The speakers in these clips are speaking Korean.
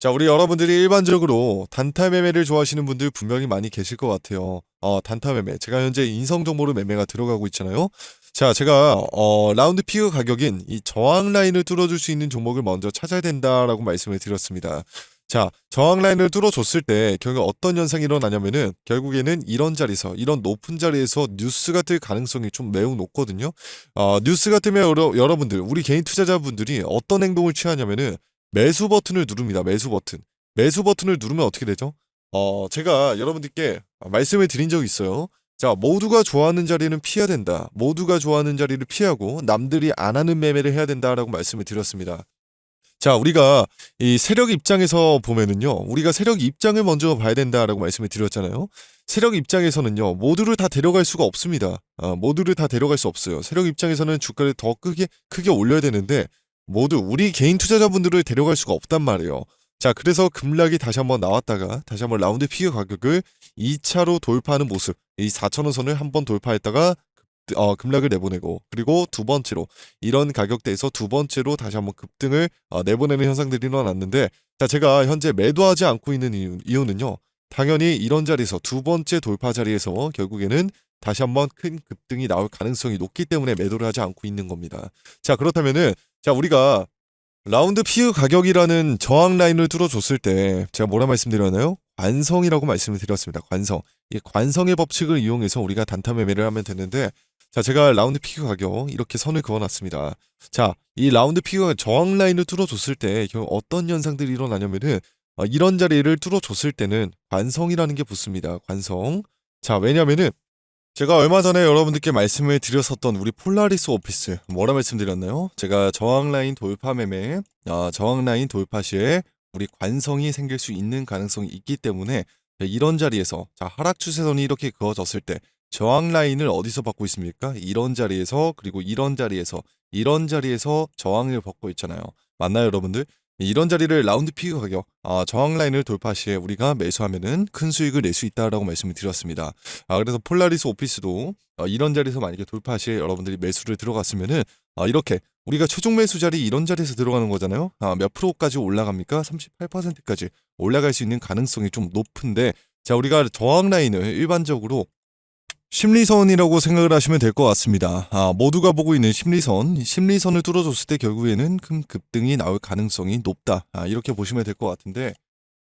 자, 우리 여러분들이 일반적으로 단타 매매를 좋아하시는 분들 분명히 많이 계실 것 같아요. 어, 단타 매매. 제가 현재 인성 정보로 매매가 들어가고 있잖아요. 자, 제가 어, 라운드 피그 가격인 이 저항 라인을 뚫어줄 수 있는 종목을 먼저 찾아야 된다라고 말씀을 드렸습니다. 자, 저항 라인을 뚫어줬을 때 결국 어떤 현상이 일어나냐면은 결국에는 이런 자리에서 이런 높은 자리에서 뉴스가 뜰 가능성이 좀 매우 높거든요. 어, 뉴스 같으면 여러, 여러분들 우리 개인 투자자분들이 어떤 행동을 취하냐면은 매수 버튼을 누릅니다. 매수 버튼. 매수 버튼을 누르면 어떻게 되죠? 어, 제가 여러분들께 말씀을 드린 적이 있어요. 자, 모두가 좋아하는 자리는 피해야 된다. 모두가 좋아하는 자리를 피하고 남들이 안 하는 매매를 해야 된다라고 말씀을 드렸습니다. 자, 우리가 이 세력 입장에서 보면은요, 우리가 세력 입장을 먼저 봐야 된다라고 말씀을 드렸잖아요. 세력 입장에서는요, 모두를 다 데려갈 수가 없습니다. 어, 모두를 다 데려갈 수 없어요. 세력 입장에서는 주가를 더 크게, 크게 올려야 되는데, 모두 우리 개인 투자자분들을 데려갈 수가 없단 말이에요. 자, 그래서 급락이 다시 한번 나왔다가 다시 한번 라운드 피겨 가격을 2차로 돌파하는 모습. 이 4천원 선을 한번 돌파했다가 급- 어, 급락을 내보내고 그리고 두 번째로 이런 가격대에서 두 번째로 다시 한번 급등을 어, 내보내는 현상들이 일어났는데 자, 제가 현재 매도하지 않고 있는 이유, 이유는요. 당연히 이런 자리에서 두 번째 돌파 자리에서 결국에는 다시 한번 큰 급등이 나올 가능성이 높기 때문에 매도를 하지 않고 있는 겁니다. 자, 그렇다면은 자, 우리가 라운드 피우 가격이라는 저항 라인을 뚫어줬을 때 제가 뭐라 말씀드렸나요? 관성이라고 말씀을 드렸습니다. 관성. 이 관성의 법칙을 이용해서 우리가 단타 매매를 하면 되는데 자, 제가 라운드 피그 가격 이렇게 선을 그어놨습니다. 자, 이 라운드 피그가 저항 라인을 뚫어줬을 때 어떤 현상들이 일어나냐면은 어, 이런 자리를 뚫어줬을 때는 관성이라는 게 붙습니다. 관성. 자, 왜냐면은 제가 얼마 전에 여러분들께 말씀을 드렸었던 우리 폴라리스 오피스 뭐라 말씀드렸나요? 제가 저항 라인 돌파 매매, 아, 저항 라인 돌파 시에 우리 관성이 생길 수 있는 가능성이 있기 때문에 이런 자리에서 자 하락 추세선이 이렇게 그어졌을 때 저항 라인을 어디서 받고 있습니까? 이런 자리에서 그리고 이런 자리에서 이런 자리에서 저항을 받고 있잖아요. 맞나요, 여러분들? 이런 자리를 라운드 피그 가격, 아, 저항 라인을 돌파 시에 우리가 매수하면은 큰 수익을 낼 수 있다라고 말씀을 드렸습니다. 아, 그래서 폴라리스 오피스도 어, 이런 자리에서 만약에 돌파 시에 여러분들이 매수를 들어갔으면은 아, 이렇게 우리가 최종 매수 자리 이런 자리에서 들어가는 거잖아요. 아, 몇 프로까지 올라갑니까? 38%까지 올라갈 수 있는 가능성이 좀 높은데 자, 우리가 저항 라인을 일반적으로 심리선이라고 생각을 하시면 될 것 같습니다. 아, 모두가 보고 있는 심리선, 심리선을 뚫어줬을 때 결국에는 큰 급등이 나올 가능성이 높다. 아, 이렇게 보시면 될 것 같은데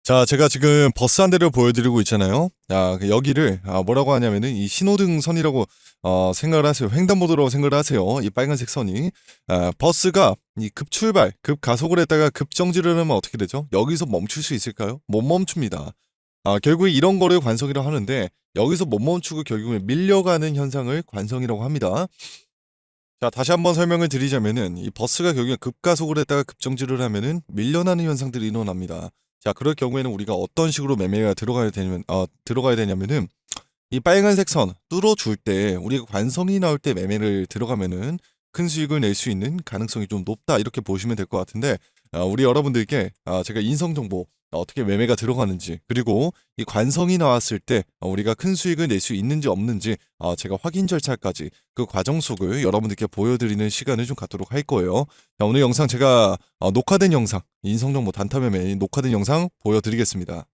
자, 제가 지금 버스 한 대를 보여드리고 있잖아요. 아, 그 여기를 아, 뭐라고 하냐면은 이 신호등 선이라고 어, 생각을 하세요. 횡단보도라고 생각을 하세요. 이 빨간색 선이 아, 버스가 이 급출발, 급가속을 했다가 급정지를 하면 어떻게 되죠? 여기서 멈출 수 있을까요? 못 멈춥니다. 아, 결국에 이런 거를 관성이라고 하는데 여기서 못 멈추고 결국에 밀려가는 현상을 관성이라고 합니다. 자, 다시 한번 설명을 드리자면은 이 버스가 결국에 급가속을 했다가 급정지를 하면은 밀려나는 현상들이 일어납니다. 자, 그럴 경우에는 우리가 어떤 식으로 매매가 들어가야 되냐면 어, 들어가야 되냐면은 이 빨간색 선 뚫어줄 때 우리가 관성이 나올 때 매매를 들어가면은 큰 수익을 낼 수 있는 가능성이 좀 높다 이렇게 보시면 될 것 같은데 어, 우리 여러분들께 어, 제가 인성 정보 어떻게 매매가 들어가는지 그리고 이 관성이 나왔을 때 어, 우리가 큰 수익을 낼 수 있는지 없는지 어, 제가 확인 절차까지 그 과정 속을 여러분들께 보여드리는 시간을 좀 갖도록 할 거예요. 자, 오늘 영상 제가 어, 녹화된 영상 인성 정보 단타 매매 녹화된 영상 보여드리겠습니다.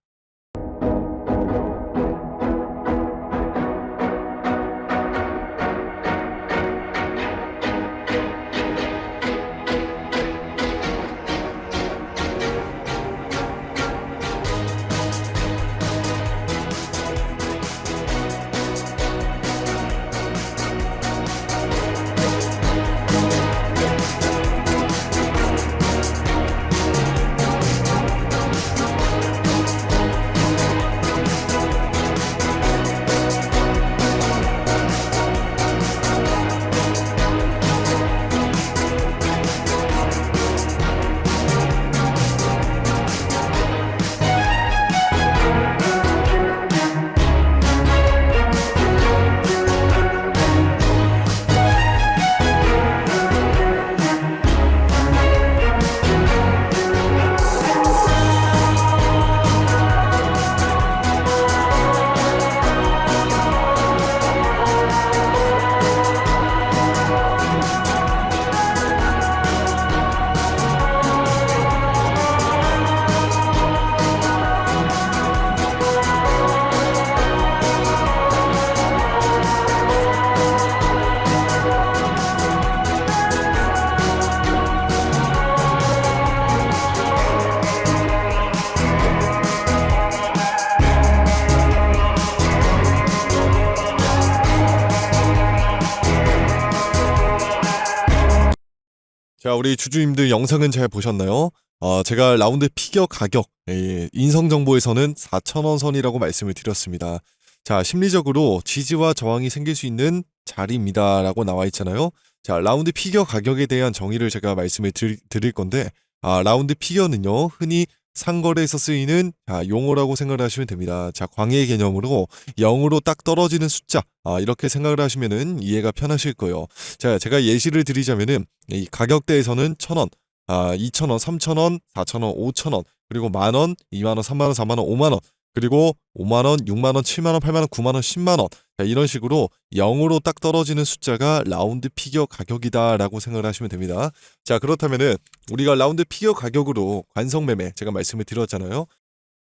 우리 주주님들 영상은 잘 보셨나요? 어, 제가 라운드 피겨 가격, 예, 인성 정보에서는 4,000원 선이라고 말씀을 드렸습니다. 자, 심리적으로 지지와 저항이 생길 수 있는 자리입니다라고 나와 있잖아요. 자, 라운드 피겨 가격에 대한 정의를 제가 말씀을 드릴, 드릴 건데, 아, 라운드 피겨는요, 흔히 상거래에서 쓰이는 아, 용어라고 생각을 하시면 됩니다. 자, 광의 개념으로 0으로 딱 떨어지는 숫자, 아, 이렇게 생각을 하시면은 이해가 편하실 거예요. 자, 제가 예시를 드리자면은 이 가격대에서는 1,000원, 아, 2,000원, 3,000원, 4,000원, 5,000원, 그리고 만 원, 2만 원, 3만 원, 4만 원, 5만 원, 그리고 5만원, 6만원, 7만원, 8만원, 9만원, 10만원. 자, 이런 식으로 0으로 딱 떨어지는 숫자가 라운드 피겨 가격이다라고 생각을 하시면 됩니다. 자, 그렇다면은 우리가 라운드 피겨 가격으로 관성 매매 제가 말씀을 드렸잖아요.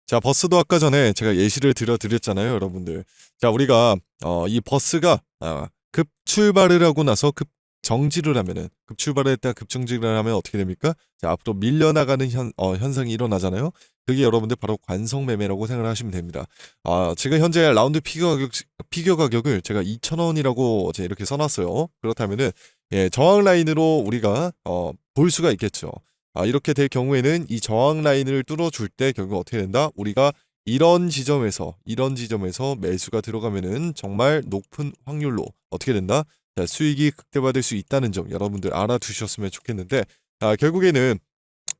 자, 버스도 아까 전에 제가 예시를 드려 드렸잖아요, 여러분들. 자, 우리가 어, 이 버스가 아, 급 출발을 하고 나서 급 정지를 하면은 급 출발을 했다 급 정지를 하면 어떻게 됩니까? 자, 앞으로 밀려나가는 현, 어, 현상이 일어나잖아요. 그게 여러분들 바로 관성 매매라고 생각을 하시면 됩니다. 아, 지금 현재 라운드 피겨 가격 피겨 가격을 제가 2,000원이라고 제 이렇게 써 놨어요. 그렇다면은 예, 저항 라인으로 우리가 어, 볼 수가 있겠죠. 아, 이렇게 될 경우에는 이 저항 라인을 뚫어 줄 때 결국 어떻게 된다? 우리가 이런 지점에서 이런 지점에서 매수가 들어가면은 정말 높은 확률로 어떻게 된다? 자, 수익이 극대화될 수 있다는 점 여러분들 알아두셨으면 좋겠는데 아, 결국에는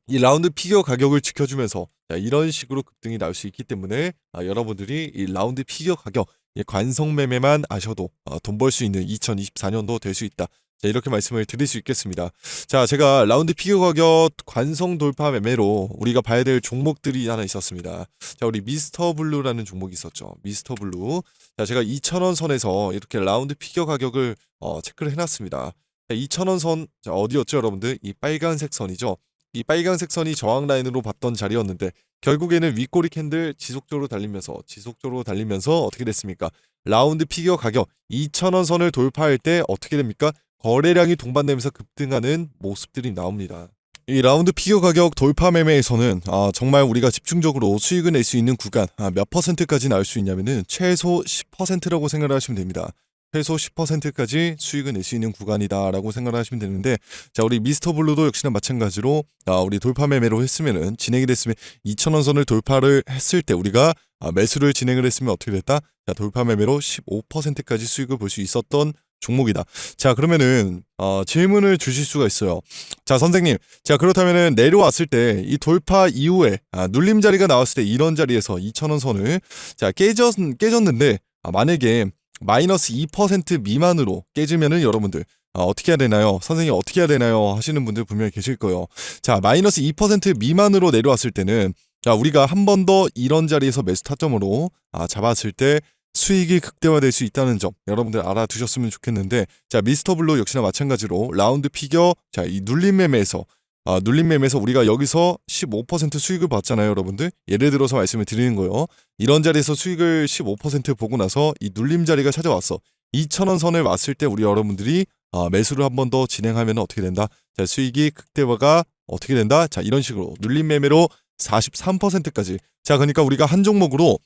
이 라운드 피겨 가격을 지켜주면서 자, 이런 식으로 급등이 나올 수 있기 때문에 아, 여러분들이 이 라운드 피겨 가격 이 관성 매매만 아셔도 어, 돈벌 수 있는 2024년도 될 수 있다. 자, 이렇게 말씀을 드릴 수 있겠습니다. 자, 제가 라운드 피겨 가격 관성 돌파 매매로 우리가 봐야 될 종목들이 하나 있었습니다. 자, 우리 미스터 블루라는 종목이 있었죠. 미스터 블루. 자, 제가 2,000원 선에서 이렇게 라운드 피겨 가격을 어, 체크를 해놨습니다. 자, 2,000원 선, 자, 어디였죠, 여러분들? 이 빨간색 선이죠. 이 빨간색 선이 저항 라인으로 봤던 자리였는데 결국에는 윗꼬리 캔들 지속적으로 달리면서 지속적으로 달리면서 어떻게 됐습니까? 라운드 피겨 가격 2,000원 선을 돌파할 때 어떻게 됩니까? 거래량이 동반되면서 급등하는 모습들이 나옵니다. 이 라운드 피겨 가격 돌파 매매에서는 아, 정말 우리가 집중적으로 수익을 낼 수 있는 구간 아, 몇 퍼센트까지 나올 수 있냐면은 최소 10%라고 생각을 하시면 됩니다. 최소 10%까지 수익을 낼 수 있는 구간이다라고 생각을 하시면 되는데 자 우리 미스터 블루도 역시나 마찬가지로 아, 우리 돌파 매매로 했으면은 진행이 됐으면 2,000원 선을 돌파를 했을 때 우리가 아, 매수를 진행을 했으면 어떻게 됐다? 자 돌파 매매로 15%까지 수익을 볼 수 있었던 종목이다. 자 그러면은 어, 질문을 주실 수가 있어요. 자 선생님, 자 그렇다면은 내려왔을 때 이 돌파 이후에 아, 눌림 자리가 나왔을 때 이런 자리에서 2,000원 선을 자 깨졌 깨졌는데 아, 만약에 마이너스 2% 미만으로 깨지면은 여러분들 아, 어떻게 해야 되나요? 선생님 어떻게 해야 되나요? 하시는 분들 분명히 계실 거예요. 자 마이너스 2% 미만으로 내려왔을 때는 자 우리가 한 번 더 이런 자리에서 매수 타점으로 아, 잡았을 때 수익이 극대화될 수 있다는 점 여러분들 알아두셨으면 좋겠는데 자 미스터 블루 역시나 마찬가지로 라운드 피겨 자이 눌림 매매에서 아, 눌림 매매에서 우리가 여기서 15% 수익을 봤잖아요, 여러분들. 예를 들어서 말씀을 드리는 거예요. 이런 자리에서 수익을 15% 보고 나서 이 눌림 자리가 찾아왔어. 2,000원 선을 왔을 때 우리 여러분들이 아, 매수를 한 번 더 진행하면 어떻게 된다? 자, 수익이 극대화가 어떻게 된다? 자, 이런 식으로 눌림 매매로 43%까지. 자, 그러니까 우리가 한 종목으로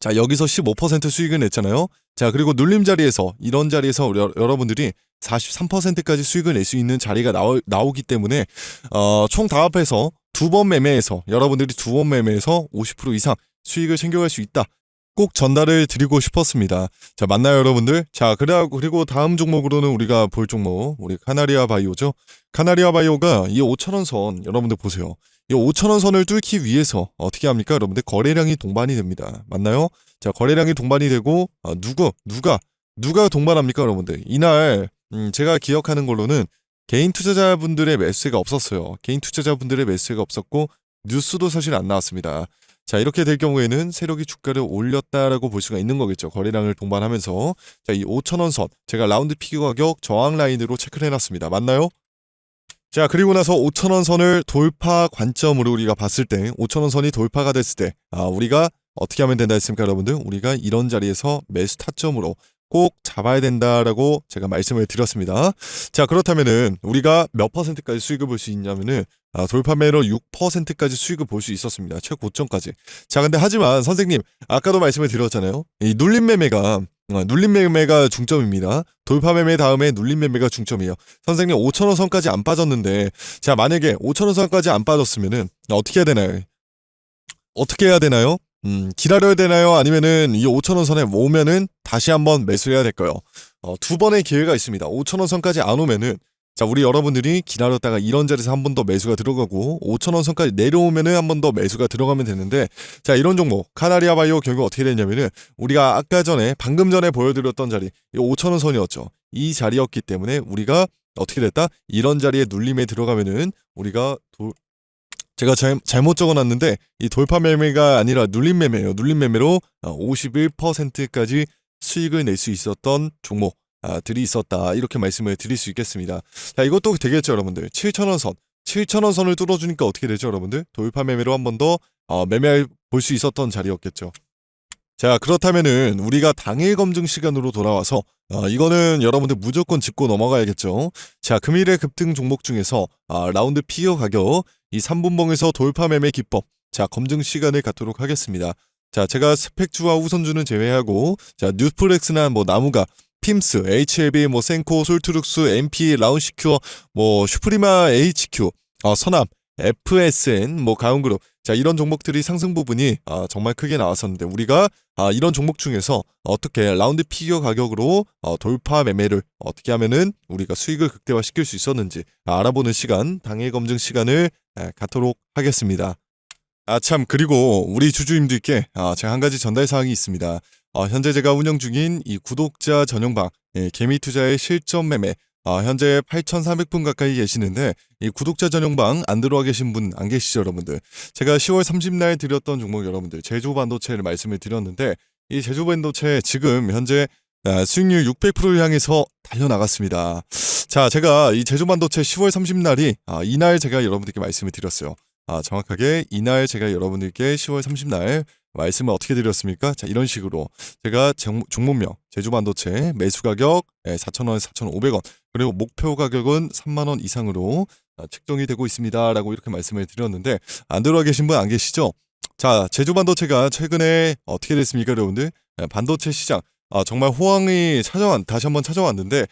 자, 여기서 15% 수익을 냈잖아요. 자, 그리고 눌림 자리에서 이런 자리에서 여- 여러분들이 43%까지 수익을 낼 수 있는 자리가 나오, 나오기 때문에 어, 총 다합해서 두 번 매매에서 여러분들이 두 번 매매에서 50% 이상 수익을 챙겨갈 수 있다. 꼭 전달을 드리고 싶었습니다. 자, 맞나요, 여러분들? 자, 그리고 다음 종목으로는 우리가 볼 종목, 우리 카나리아 바이오죠. 카나리아 바이오가 이 5천원 선, 여러분들 보세요. 이 5천원 선을 뚫기 위해서 어떻게 합니까? 여러분들 거래량이 동반이 됩니다. 맞나요? 자, 거래량이 동반이 되고, 아, 누구, 누가, 누가 동반합니까, 여러분들? 이날, 음, 제가 기억하는 걸로는 개인 투자자분들의 매수가 없었어요. 개인 투자자분들의 매수가 없었고, 뉴스도 사실 안 나왔습니다. 자, 이렇게 될 경우에는 세력이 주가를 올렸다라고 볼 수가 있는 거겠죠. 거래량을 동반하면서. 자, 이 5천원 선, 제가 라운드 피겨 가격 저항 라인으로 체크를 해놨습니다. 맞나요? 자, 그리고 나서 5천원 선을 돌파 관점으로 우리가 봤을 때, 5천원 선이 돌파가 됐을 때, 아, 우리가 어떻게 하면 된다 했습니까, 여러분들? 우리가 이런 자리에서 매수 타점으로 꼭 잡아야 된다라고 제가 말씀을 드렸습니다. 자, 그렇다면은 우리가 몇 퍼센트까지 수익을 볼 수 있냐면은 아, 돌파 매로 6%까지 수익을 볼 수 있었습니다. 최고점까지. 자, 근데 하지만 선생님, 아까도 말씀을 드렸잖아요. 이 눌림 매매가 어, 눌림 매매가 중점입니다. 돌파 매매 다음에 눌림 매매가 중점이에요. 선생님 5천원 선까지 안 빠졌는데 자 만약에 5천원 선까지 안 빠졌으면은 어떻게 해야 되나요? 어떻게 해야 되나요? 음, 기다려야 되나요? 아니면은 이 5천원 선에 오면은 다시 한번 매수해야 될까요? 어, 두 번의 기회가 있습니다. 5천원 선까지 안 오면은 자 우리 여러분들이 기다렸다가 이런 자리에서 한 번 더 매수가 들어가고 5천원 선까지 내려오면은 한 번 더 매수가 들어가면 되는데 자 이런 종목 카나리아 바이오 결국 어떻게 됐냐면은 우리가 아까 전에 방금 전에 보여드렸던 자리 이 5천원 선이었죠. 이 자리였기 때문에 우리가 어떻게 됐다? 이런 자리에 눌림에 들어가면은 우리가 도, 제가 잘, 잘못 적어놨는데 이 돌파 매매가 아니라 눌림 매매예요. 눌림 매매로 51%까지 수익을 낼 수 있었던 종목 아, 들이 있었다 이렇게 말씀을 드릴 수 있겠습니다. 자 이것도 되겠죠 여러분들 7천원 선 7천원 선을 뚫어주니까 어떻게 되죠 여러분들 돌파 매매로 한 번더 어, 매매 볼수 있었던 자리였겠죠. 자 그렇다면은 우리가 당일 검증 시간으로 돌아와서 어, 이거는 여러분들 무조건 짚고 넘어가야겠죠. 자 금일의 급등 종목 중에서 아, 라운드 피어 가격 이 3분봉에서 돌파 매매 기법 자 검증 시간을 갖도록 하겠습니다. 자 제가 스펙주와 우선주는 제외하고 자 뉴플렉스나 뭐 나무가 핌스, HLB, 뭐 센코, 솔트룩스, MP, 라운시큐어, 뭐 슈프리마 HQ, 어, 선암, FSN, 뭐 가운그룹 자 이런 종목들이 상승 부분이 아, 정말 크게 나왔었는데 우리가 아, 이런 종목 중에서 어떻게 라운드 피겨 가격으로 어, 돌파 매매를 어떻게 하면은 우리가 수익을 극대화시킬 수 있었는지 아, 알아보는 시간 당일 검증 시간을 에, 갖도록 하겠습니다. 아 참 그리고 우리 주주님들께 아, 제가 한 가지 전달 사항이 있습니다. 어, 현재 제가 운영 중인 이 구독자 전용방 예, 개미 투자의 실전 매매 아, 현재 8,400분 가까이 계시는데 이 구독자 전용방 안 들어와 계신 분 안 계시죠 여러분들? 제가 10월 30날 드렸던 종목 여러분들 제조 반도체를 말씀을 드렸는데 이 제조 반도체 지금 현재 아, 수익률 600%를 향해서 달려나갔습니다. 자 제가 이 제조 반도체 10월 30날이 아, 이날 제가 여러분들께 말씀을 드렸어요. 아, 정확하게 이날 제가 여러분들께 10월 30날 말씀을 어떻게 드렸습니까? 자, 이런 식으로 제가 정- 종목명 제주 반도체 매수 가격 4,000원에서 4,500원 그리고 목표 가격은 3만 원 이상으로 아, 책정이 되고 있습니다라고 이렇게 말씀을 드렸는데 안 들어와 계신 분 안 계시죠? 자, 제주 반도체가 최근에 어떻게 됐습니까, 여러분들? 아, 반도체 시장 아, 정말 호황이 찾아왔 다시 한번 찾아왔는데 아,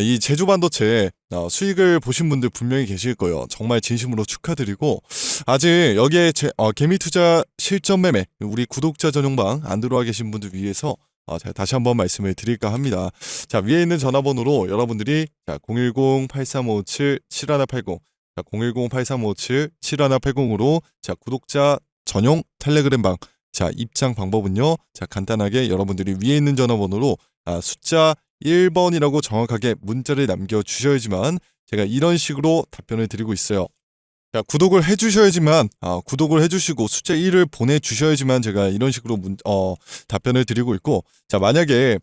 이 제주 반도체 어, 수익을 보신 분들 분명히 계실 거예요. 정말 진심으로 축하드리고 아직 여기에 제, 어, 개미 투자 실전 매매 우리 구독자 전용방 안 들어와 계신 분들 위해서 어, 제가 다시 한번 말씀을 드릴까 합니다. 자 위에 있는 전화번호로 여러분들이 자010-8357-7180자 010-8357-7180으로 자 구독자 전용 텔레그램방 자 입장 방법은요 자 간단하게 여러분들이 위에 있는 전화번호로 아, 숫자 1번이라고 정확하게 문자를 남겨주셔야지만 제가 이런 식으로 답변을 드리고 있어요. 자, 구독을 해주셔야지만, 아, 구독을 해주시고 숫자 1을 보내주셔야지만 제가 이런 식으로 문, 어, 답변을 드리고 있고, 자, 만약에,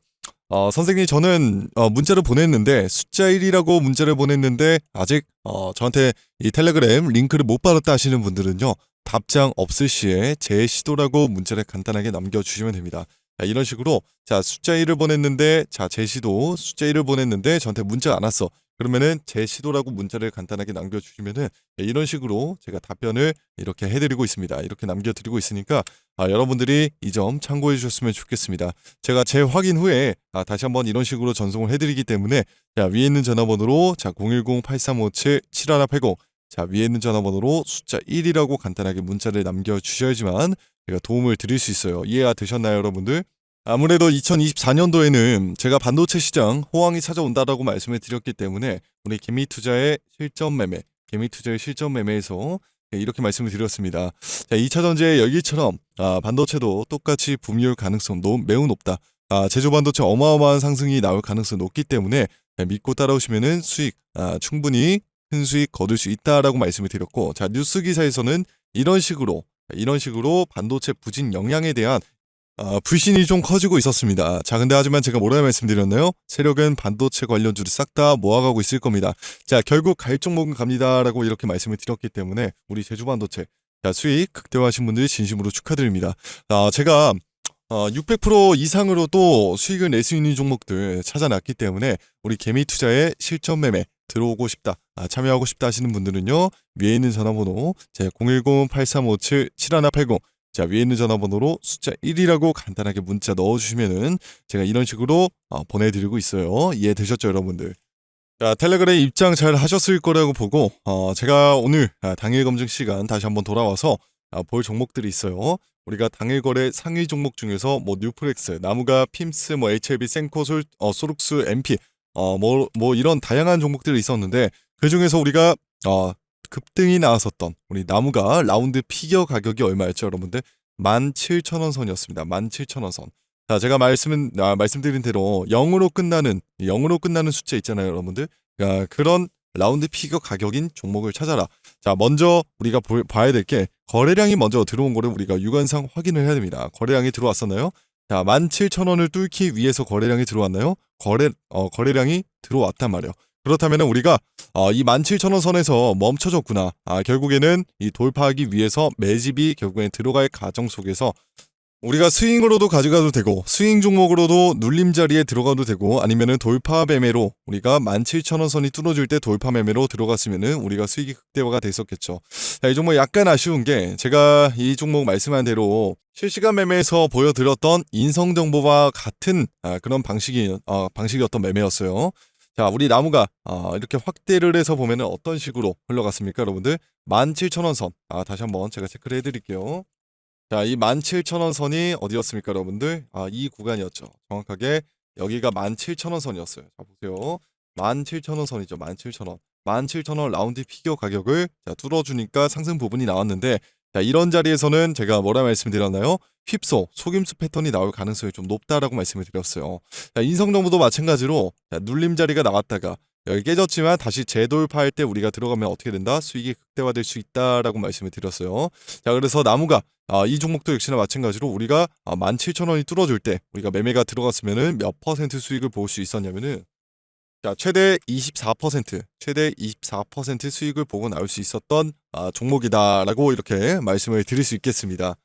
어, 선생님 저는 어, 문자를 보냈는데, 숫자 1이라고 문자를 보냈는데, 아직, 어, 저한테 이 텔레그램 링크를 못 받았다 하시는 분들은요, 답장 없을 시에 제 시도라고 문자를 간단하게 남겨주시면 됩니다. 자, 이런 식으로 자 숫자 1을 보냈는데 자 제 시도 숫자 1을 보냈는데 저한테 문자가 안 왔어. 그러면은 제 시도라고 문자를 간단하게 남겨주시면은 네, 이런 식으로 제가 답변을 이렇게 해드리고 있습니다. 이렇게 남겨드리고 있으니까 아, 여러분들이 이 점 참고해 주셨으면 좋겠습니다. 제가 재 확인 후에 아, 다시 한번 이런 식으로 전송을 해드리기 때문에 자 위에 있는 전화번호로 자 010-8357-7180 자 위에 있는 전화번호로 숫자 1이라고 간단하게 문자를 남겨주셔야지만 제가 도움을 드릴 수 있어요. 이해가 되셨나요, 여러분들? 아무래도 2024년도에는 제가 반도체 시장 호황이 찾아온다라고 말씀을 드렸기 때문에 우리 개미 투자의 실전 매매, 개미 투자의 실전 매매에서 네, 이렇게 말씀을 드렸습니다. 자, 2차 전지의 열기처럼 아, 반도체도 똑같이 붐이올 가능성 노, 매우 높다. 아, 제조 반도체 어마어마한 상승이 나올 가능성이 높기 때문에 네, 믿고 따라오시면은 수익 아, 충분히 큰 수익 거둘 수 있다라고 말씀을 드렸고, 자 뉴스 기사에서는 이런 식으로 이런 식으로 반도체 부진 영향에 대한 어, 불신이 좀 커지고 있었습니다. 자, 근데 하지만 제가 뭐라 말씀드렸나요? 세력은 반도체 관련주를 싹 다 모아가고 있을 겁니다. 자, 결국 갈 종목은 갑니다라고 이렇게 말씀을 드렸기 때문에 우리 제주 반도체 자, 수익 극대화하신 분들 진심으로 축하드립니다. 아, 제가 어, 600% 이상으로 또 수익을 낼 수 있는 종목들 찾아놨기 때문에 우리 개미 투자의 실전 매매 들어오고 싶다, 아, 참여하고 싶다 하시는 분들은요 위에 있는 전화번호 제 010-8357-7180 자, 자 위에 있는 전화번호로 숫자 1이라고 간단하게 문자 넣어주시면은 제가 이런 식으로 어, 보내드리고 있어요. 이해되셨죠 여러분들? 자 텔레그램 입장 잘 하셨을 거라고 보고 어, 제가 오늘 아, 당일 검증 시간 다시 한번 돌아와서 아, 볼 종목들이 있어요. 우리가 당일 거래 상위 종목 중에서 뭐 뉴프렉스, 나무가, 핌스, 뭐 HLB, 센코 솔, 어, 소룩스, MP, 어, 뭐, 뭐 이런 다양한 종목들이 있었는데 그 중에서 우리가 어, 급등이 나왔었던 우리 나무가 라운드 피겨 가격이 얼마였죠, 여러분들? 17,000원 선이었습니다. 17,000원 선. 자, 제가 말씀은 아, 말씀드린 대로 0으로 끝나는 0으로 끝나는 숫자 있잖아요, 여러분들. 아, 그런 라운드 피겨 가격인 종목을 찾아라. 자, 먼저 우리가 볼, 봐야 될 게 거래량이 먼저 들어온 거를 우리가 유관상 확인을 해야 됩니다. 거래량이 들어왔었나요? 자, 17,000원을 뚫기 위해서 거래량이 들어왔나요? 거래 어, 거래량이 들어왔단 말이에요. 그렇다면 우리가 어, 이 17,000원 선에서 멈춰졌구나. 아, 결국에는 이 돌파하기 위해서 매집이 결국엔 들어갈 과정 속에서 우리가 스윙으로도 가져가도 되고 스윙 종목으로도 눌림 자리에 들어가도 되고 아니면은 돌파 매매로 우리가 17,000원 선이 뚫어질 때 돌파 매매로 들어갔으면은 우리가 수익이 극대화가 됐었겠죠. 자, 이 종목 약간 아쉬운 게 제가 이 종목 말씀한 대로 실시간 매매에서 보여드렸던 인성 정보와 같은 아, 그런 방식이 어, 방식이었던 매매였어요. 자, 우리 나무가 어, 이렇게 확대를 해서 보면은 어떤 식으로 흘러갔습니까, 여러분들? 17,000원 선. 아, 다시 한번 제가 체크를 해드릴게요. 자, 이 17,000원 선이 어디였습니까, 여러분들? 아, 이 구간이었죠. 정확하게 여기가 17,000원 선이었어요. 자, 보세요. 17,000원 선이죠. 17,000원. 17,000원 라운드 피겨 가격을 자, 뚫어주니까 상승 부분이 나왔는데 자, 이런 자리에서는 제가 뭐라 말씀드렸나요? 휩소, 속임수 패턴이 나올 가능성이 좀 높다라고 말씀을 드렸어요. 자, 인성정보도 마찬가지로 자, 눌림 자리가 나왔다가 여기 깨졌지만 다시 재돌파할 때 우리가 들어가면 어떻게 된다? 수익이 극대화될 수 있다라고 말씀을 드렸어요. 자, 그래서 나무가 아, 이 종목도 역시나 마찬가지로 우리가 아, 17,000원이 뚫어줄 때 우리가 매매가 들어갔으면은 몇 퍼센트 수익을 볼 수 있었냐면은 자, 최대 24%, 최대 24% 수익을 보고 나올 수 있었던 아, 종목이다라고 이렇게 말씀을 드릴 수 있겠습니다.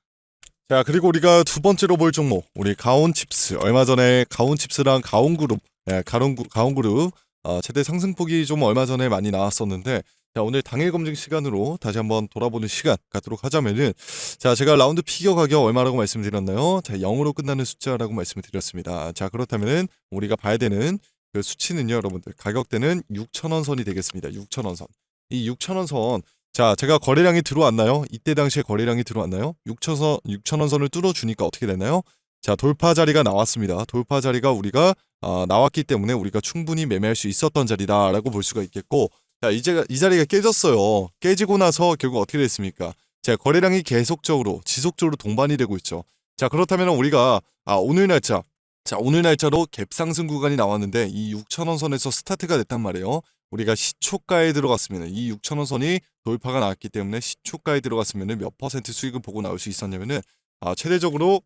자, 그리고 우리가 두 번째로 볼 종목, 우리 가온칩스. 얼마 전에 가온칩스랑 가온그룹, 예, 가온, 가온그룹, 어, 최대 상승폭이 좀 얼마 전에 많이 나왔었는데, 자, 오늘 당일 검증 시간으로 다시 한번 돌아보는 시간 갖도록 하자면은, 자, 제가 라운드 피겨 가격 얼마라고 말씀드렸나요? 자, 0으로 끝나는 숫자라고 말씀을 드렸습니다. 자, 그렇다면은 우리가 봐야 되는 그 수치는요, 여러분들. 가격대는 6,000원 선이 되겠습니다. 6,000원 선. 이 6,000원 선, 자, 제가 거래량이 들어왔나요? 이때 당시에 거래량이 들어왔나요? 6천선 6천원 선을 뚫어 주니까 어떻게 되나요? 자, 돌파 자리가 나왔습니다. 돌파 자리가 우리가 아, 나왔기 때문에 우리가 충분히 매매할 수 있었던 자리다라고 볼 수가 있겠고, 자, 이제 이 자리가 깨졌어요. 깨지고 나서 결국 어떻게 됐습니까? 자, 거래량이 계속적으로 지속적으로 동반이 되고 있죠. 자, 그렇다면 우리가 아, 오늘 날짜 자, 오늘 날짜로 갭 상승 구간이 나왔는데 이 6천원 선에서 스타트가 됐단 말이에요. 우리가 시초가에 들어갔으면 이 6천원 선이 돌파가 나왔기 때문에 시초가에 들어갔으면 몇 퍼센트 수익을 보고 나올 수 있었냐면은 아, 최대적으로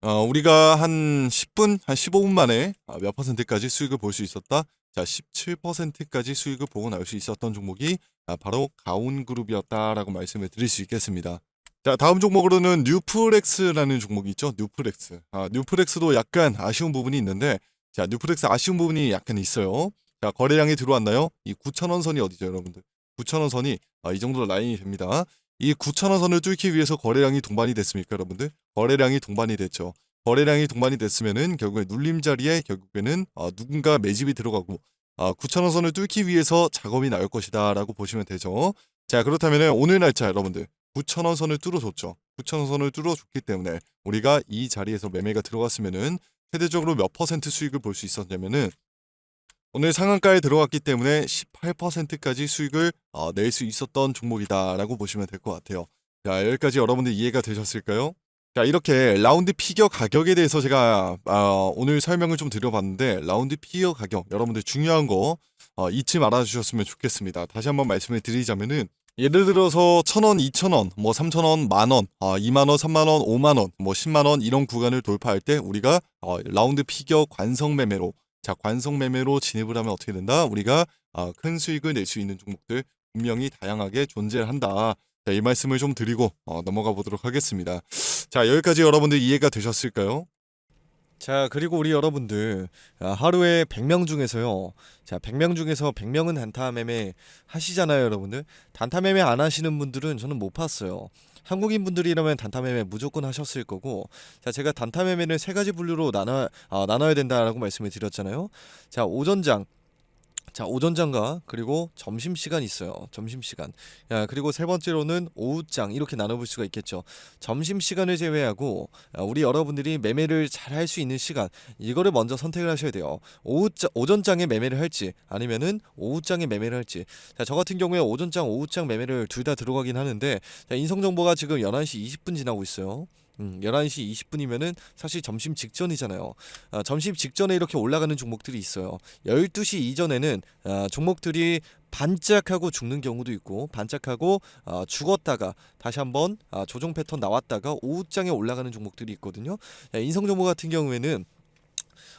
어, 우리가 한 10분, 한 15분 만에 아, 몇 퍼센트까지 수익을 볼 수 있었다. 자, 17%까지 수익을 보고 나올 수 있었던 종목이 아, 바로 가온그룹이었다라고 말씀을 드릴 수 있겠습니다. 자, 다음 종목으로는 뉴프렉스라는 종목이 있죠. 뉴프렉스. 아, 뉴프렉스도 약간 아쉬운 부분이 있는데, 자, 뉴프렉스 아쉬운 부분이 약간 있어요. 자, 거래량이 들어왔나요? 이 9,000원 선이 어디죠, 여러분들? 9,000원 선이 아, 이 정도 라인이 됩니다. 이 9,000원 선을 뚫기 위해서 거래량이 동반이 됐습니까, 여러분들? 거래량이 동반이 됐죠. 거래량이 동반이 됐으면은 결국에 눌림 자리에 결국에는 아, 누군가 매집이 들어가고 아, 9,000원 선을 뚫기 위해서 작업이 나올 것이다 라고 보시면 되죠. 자, 그렇다면은 오늘 날짜 여러분들 9,000원 선을 뚫어줬죠. 9,000원 선을 뚫어줬기 때문에 우리가 이 자리에서 매매가 들어갔으면은 최대적으로 몇 퍼센트 수익을 볼 수 있었냐면은 오늘 상한가에 들어갔기 때문에 18%까지 수익을 어, 낼수 있었던 종목이다라고 보시면 될 것 같아요. 자, 여기까지 여러분들 이해가 되셨을까요? 자, 이렇게 라운드 피겨 가격에 대해서 제가 어, 오늘 설명을 좀 드려봤는데 라운드 피겨 가격 여러분들 중요한 거 어, 잊지 말아주셨으면 좋겠습니다. 다시 한번 말씀을 드리자면은 예를 들어서 천 원, 이천 원, 뭐 삼천 원, 만 원, 아, 이만 원, 삼만 원, 오만 원, 뭐 십만 원 이런 구간을 돌파할 때 우리가 어, 라운드 피겨 관성 매매로 자 관성 매매로 진입을 하면 어떻게 된다? 우리가 아, 큰 수익을 낼 수 있는 종목들 분명히 다양하게 존재한다. 자, 이 말씀을 좀 드리고 어, 넘어가 보도록 하겠습니다. 자 여기까지 여러분들 이해가 되셨을까요? 자, 그리고 우리 여러분들 아, 하루에 100명 중에서요. 자, 100명 중에서 100명은 단타 매매 하시잖아요, 여러분들. 단타 매매 안 하시는 분들은 저는 못 봤어요. 한국인 분들이라면 단타 매매 무조건 하셨을 거고, 자, 제가 단타 매매는 세 가지 분류로 나눠 아, 나눠야 된다라고 말씀을 드렸잖아요. 자, 오전장, 자 오전장과 그리고 점심시간 있어요. 점심시간. 야, 그리고 세 번째로는 오후장 이렇게 나눠볼 수가 있겠죠. 점심시간을 제외하고 아, 우리 여러분들이 매매를 잘 할 수 있는 시간 이거를 먼저 선택을 하셔야 돼요. 오후장 오전장에 매매를 할지 아니면은 오후장에 매매를 할지. 자, 저 같은 경우에 오전장 오후장 매매를 둘 다 들어가긴 하는데 자, 인성정보가 지금 11시 20분 지나고 있어요 음, 11시 20분이면은 사실 점심 직전이잖아요. 아, 점심 직전에 이렇게 올라가는 종목들이 있어요. 12시 이전에는 아, 종목들이 반짝하고 죽는 경우도 있고 반짝하고 아, 죽었다가 다시 한번 아, 조정 패턴 나왔다가 오후장에 올라가는 종목들이 있거든요. 야, 인성정보 같은 경우에는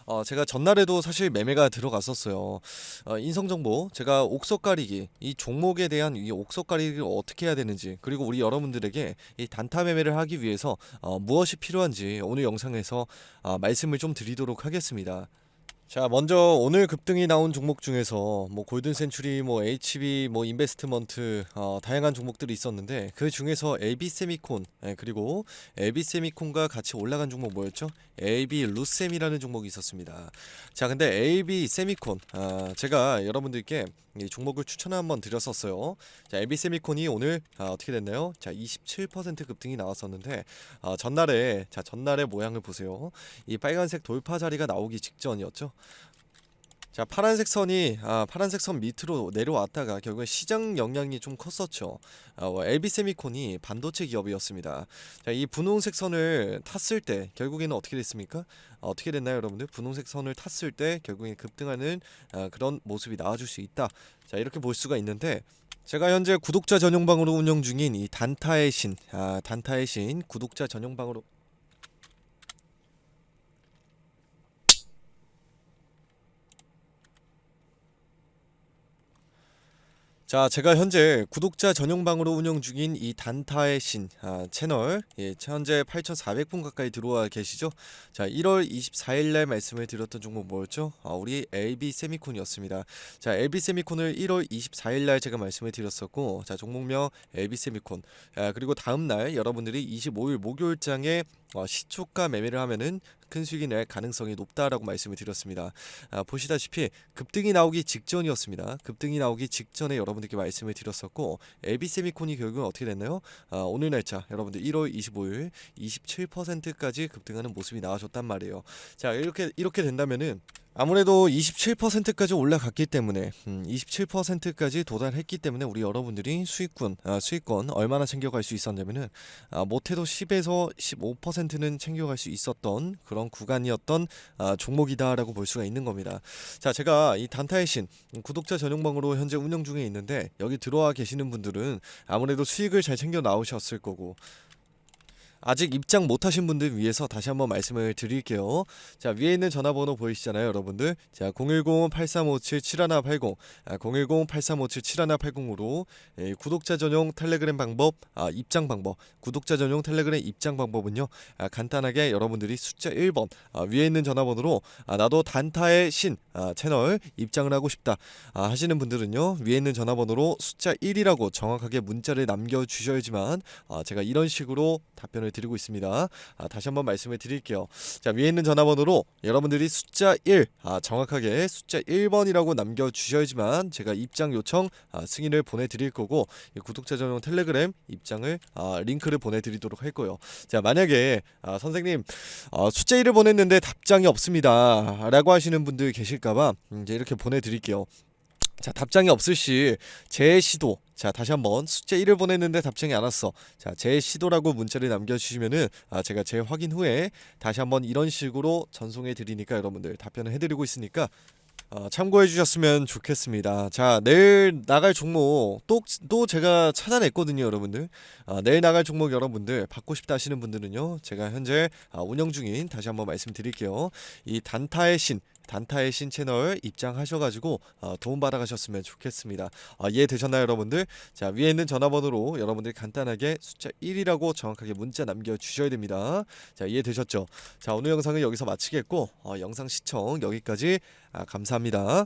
어, 제가 전날에도 사실 매매가 들어갔었어요. 어, 인성정보, 제가 옥석 가리기, 이 종목에 대한 이 옥석 가리기를 어떻게 해야 되는지, 그리고 우리 여러분들에게 이 단타 매매를 하기 위해서 어, 무엇이 필요한지 오늘 영상에서 어, 말씀을 좀 드리도록 하겠습니다. 자, 먼저 오늘 급등이 나온 종목 중에서 뭐 골든 센츄리, 뭐 HB, 뭐 인베스트먼트 어, 다양한 종목들이 있었는데 그 중에서 LB 세미콘 예, 그리고 LB 세미콘과 같이 올라간 종목 뭐였죠? LB 루셈이라는 종목이 있었습니다. 자, 근데 LB 세미콘 아, 제가 여러분들께 이 종목을 추천 한번 드렸었어요. 자, LB 세미콘이 오늘 아, 어떻게 됐나요? 자, 27% 급등이 나왔었는데 아, 전날에 자 전날의 모양을 보세요. 이 빨간색 돌파 자리가 나오기 직전이었죠. 자 파란색 선이 아 파란색 선 밑으로 내려왔다가 결국에 시장 영향이 좀 컸었죠. 아, 어, LB 세미콘이 반도체 기업이었습니다. 자 이 분홍색 선을 탔을 때 결국에는 어떻게 됐습니까? 어, 어떻게 됐나요, 여러분들? 분홍색 선을 탔을 때 결국에 급등하는 아, 그런 모습이 나와줄 수 있다. 자 이렇게 볼 수가 있는데 제가 현재 구독자 전용 방으로 운영 중인 이 단타의 신, 아, 단타의 신 구독자 전용 방으로 자, 제가 현재 구독자 전용방으로 운영 중인 이 단타의 신 아, 채널 예, 현재 8,400분 가까이 들어와 계시죠? 자, 1월 24일 날 말씀을 드렸던 종목 뭐였죠? 아, 우리 LB 세미콘이었습니다. 자, LB 세미콘을 1월 24일 날 제가 말씀을 드렸었고, 자, 종목명 LB 세미콘. 아, 그리고 다음 날 여러분들이 25일 목요일장에 어, 시초가 매매를 하면은 큰 수익이 낼 가능성이 높다라고 말씀을 드렸습니다. 아, 보시다시피 급등이 나오기 직전이었습니다. 급등이 나오기 직전에 여러분들께 말씀을 드렸었고 LB 세미콘이 결국은 어떻게 됐나요? 아, 오늘 날짜 여러분들 1월 25일 27%까지 급등하는 모습이 나와줬단 말이에요. 자 이렇게 이렇게 된다면은 아무래도 27%까지 올라갔기 때문에 음, 27%까지 도달했기 때문에 우리 여러분들이 수익군 아, 수익권 얼마나 챙겨갈 수 있었냐면은 아, 못해도 10에서 15%는 챙겨갈 수 있었던 그런 구간이었던 아, 종목이다라고 볼 수가 있는 겁니다. 자 제가 이 단타의 신 음, 구독자 전용방으로 현재 운영 중에 있는데 여기 들어와 계시는 분들은 아무래도 수익을 잘 챙겨 나오셨을 거고 아직 입장 못하신 분들 위해서 다시 한번 말씀을 드릴게요. 자 위에 있는 전화번호 보이시잖아요, 여러분들. 자 010-8357-7180, 아, 010-8357-7180으로 예, 구독자 전용 텔레그램 방법, 아, 입장 방법, 구독자 전용 텔레그램 입장 방법은요. 아, 간단하게 여러분들이 숫자 1번 아, 위에 있는 전화번호로 아, 나도 단타의 신 아, 채널 입장을 하고 싶다 아, 하시는 분들은요 위에 있는 전화번호로 숫자 1이라고 정확하게 문자를 남겨주셔야지만 아, 제가 이런 식으로 답변을 드리고 있습니다. 아, 다시 한번 말씀을 드릴게요. 자 위에 있는 전화번호로 여러분들이 숫자 1 아, 정확하게 숫자 1번이라고 남겨주셔야지만 제가 입장 요청 아, 승인을 보내드릴 거고 이 구독자 전용 텔레그램 입장을 아, 링크를 보내드리도록 할 거예요. 자 만약에 아, 선생님 어, 숫자 1을 보냈는데 답장이 없습니다 라고 하시는 분들 계실까봐 음, 이제 이렇게 보내드릴게요. 자 답장이 없을 시 제 시도 자 다시 한번 숫자 1을 보냈는데 답장이 안 왔어 자 제 시도라고 문자를 남겨주시면은 아 제가 제 확인 후에 다시 한번 이런 식으로 전송해 드리니까 여러분들 답변을 해드리고 있으니까 어, 참고해 주셨으면 좋겠습니다. 자, 내일 나갈 종목 또, 또 제가 찾아냈거든요, 여러분들. 아, 내일 나갈 종목 여러분들 받고 싶다 하시는 분들은요, 제가 현재 아, 운영 중인 다시 한번 말씀드릴게요. 이 단타의 신, 단타의 신채널 입장하셔가지고 어, 도움 받아 가셨으면 좋겠습니다. 아, 이해되셨나요 여러분들? 자 위에 있는 전화번호로 여러분들이 간단하게 숫자 1이라고 정확하게 문자 남겨주셔야 됩니다. 자 이해되셨죠? 자 오늘 영상은 여기서 마치겠고 어, 영상 시청 여기까지 아, 감사합니다.